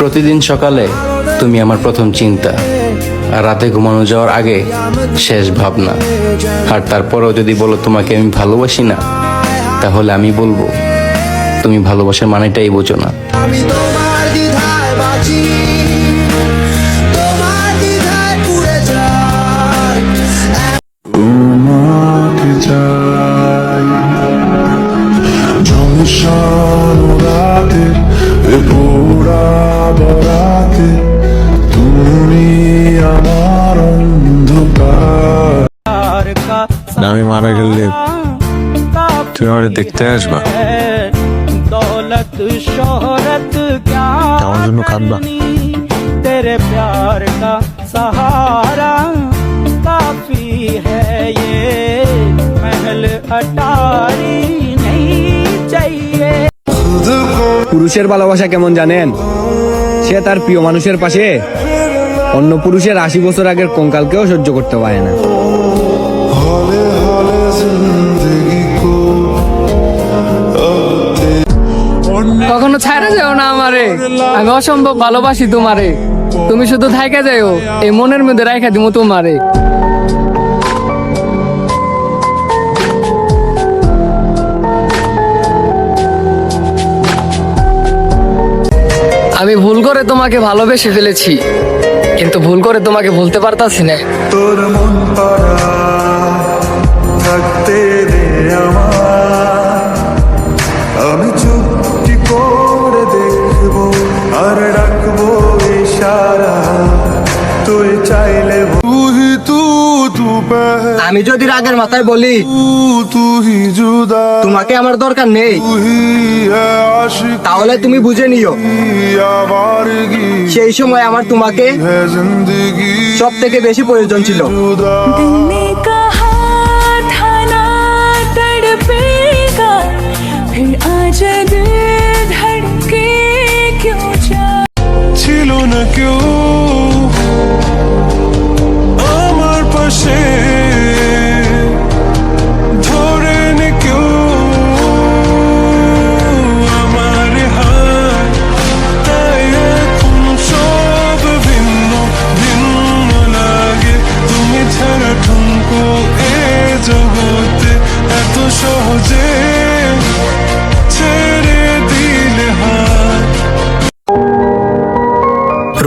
প্রতিদিন সকালে তুমি আমার প্রথম চিন্তা। আর রাতে ঘুমানো যাওয়ার আগে শেষ ভাবনা। আর তারপরেও যদি বলো তোমাকে আমি ভালোবাসি না তাহলে আমি বলব তুমি ভালোবাসার মানেটাই বোঝো না। না আমি মারা গেলে তুমি আমার দেখতে আসবা दौलत शोहरत क्या আমার জন্য কাঁদবা तेरे प्यार का सहारा काफी है ये महल अटारी नहीं चाहिए পুরুষের ভালোবাসা কেমন জানেন সে তার প্রিয় মানুষের পাশে অন্য পুরুষের আশি বছর আগের কঙ্কালকেও সহ্য করতে পারে না হলে জিন্দগি কো কখনো ছাড়া যাও না আমারে। আমি অসম্ভব ভালোবাসি তোমারে। তুমি শুধু থাইকা যাও এই মনের মধ্যে রাখা দিমু তোমারে। আমি ভুল করে তোমাকে ভালোবেসে ফেলেছি কিন্তু ভুল করে তোমাকে ভুলতে পারতাছি না। তোর মন থাকতে রে আমার। আমি চুপটি করে দেখব আর ডাকবো ইশারা। তুই চাইলে তুই তু আমি যদি রাগের মাথায় বলি তুই জুদা। তোমাকে আমার দরকার নেই। তাহলে তুমি বুঝে নিও। সেই সময় আমার তোমাকে সব থেকে বেশি প্রয়োজন ছিল। ছিল না কেউ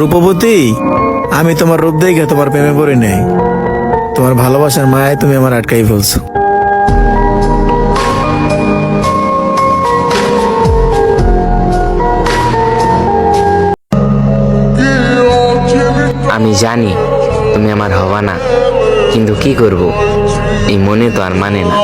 রূপবতী, আমি তোমার রূপ দেখে তোমার প্রেমে পড়ি নাই। তোমার ভালোবাসার মায়ায় তুমি আমার আটকাই ফেলছো। আমি জানি তুমি আমার হবা না, কিন্তু কি করব? এই মনে তো আর মানে না।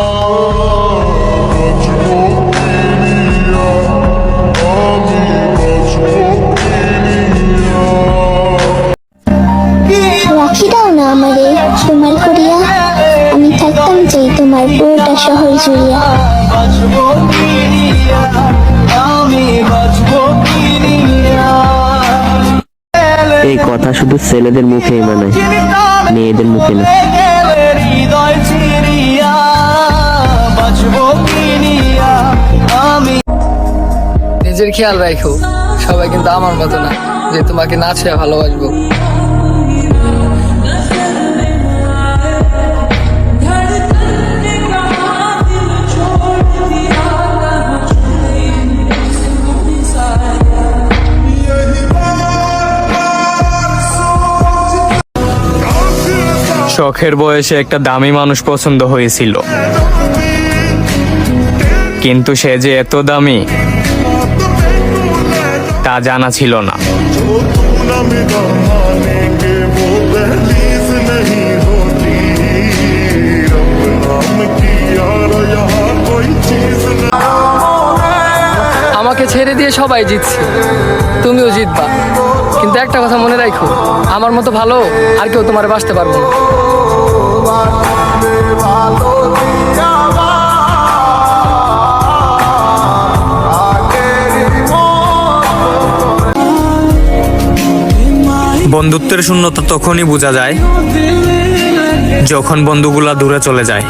চাই তোমার পুরোটা শহর জুড়িয়া। এই কথা শুধু ছেলেদের মুখে মানায় মেয়েদের মুখে না। নিজের খেয়াল রাখো সবাই কিন্তু আমার মতো না যে তোমাকে না ছেড়ে ভালোবাসবো। শখের বয়সে একটা দামি মানুষ পছন্দ হয়েছিল। কিন্তু সে যে এত দামি, তা জানা ছিল না। আমাকে ছেড়ে দিয়ে সবাই জিতছে। তুমিও জিতবা। কিন্তু একটা কথা মনে রাখো, আমার মতো ভালো আর কেউ তোমার বাঁচতে পারব না। বন্ধুত্বের শূন্যতা তখনই বোঝা যায় যখন বন্ধুগুলা দূরে চলে যায়।